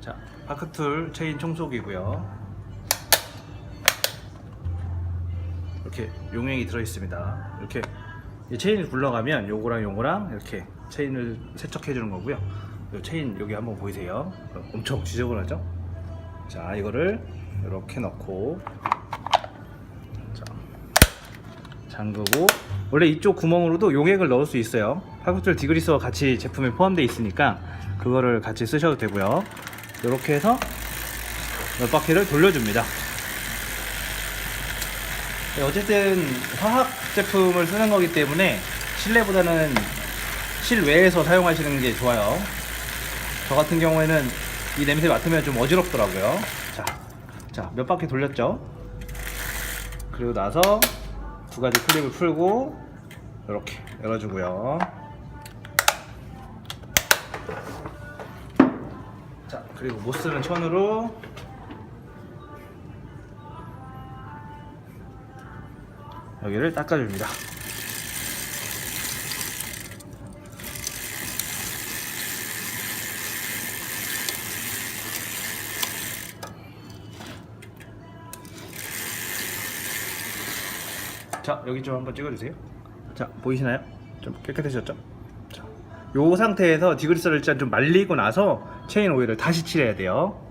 자, 파크툴 체인 청소기고요. 이렇게 용액이 들어 있습니다. 이렇게 이 체인을 굴러가면 요거랑 요거랑 이렇게 체인을 세척해 주는 거고요. 요 체인 여기 한번 보이세요? 엄청 지저분하죠? 자, 이거를 이렇게 넣고 자, 잠그고 원래 이쪽 구멍으로도 용액을 넣을 수 있어요. 파크툴 디그리스와 같이 제품에 포함되어 있으니까 그거를 같이 쓰셔도 되고요. 이렇게 해서 몇 바퀴를 돌려줍니다. 네, 어쨌든 화학 제품을 쓰는 거기 때문에 실내보다는 실외에서 사용하시는 게 좋아요. 저 같은 경우에는 이 냄새 맡으면 좀 어지럽더라고요. 자, 자, 몇 바퀴 돌렸죠? 그리고 나서 두 가지 클립을 풀고 이렇게 열어주고요. 자, 그리고 못 쓰는 천으로 여기를 닦아줍니다. 자, 여기 좀 한번 찍어주세요. 자, 보이시나요? 좀 깨끗해졌죠? 자, 요 상태에서 디그리스를 일단 좀 말리고 나서 체인 오일을 다시 칠해야 돼요.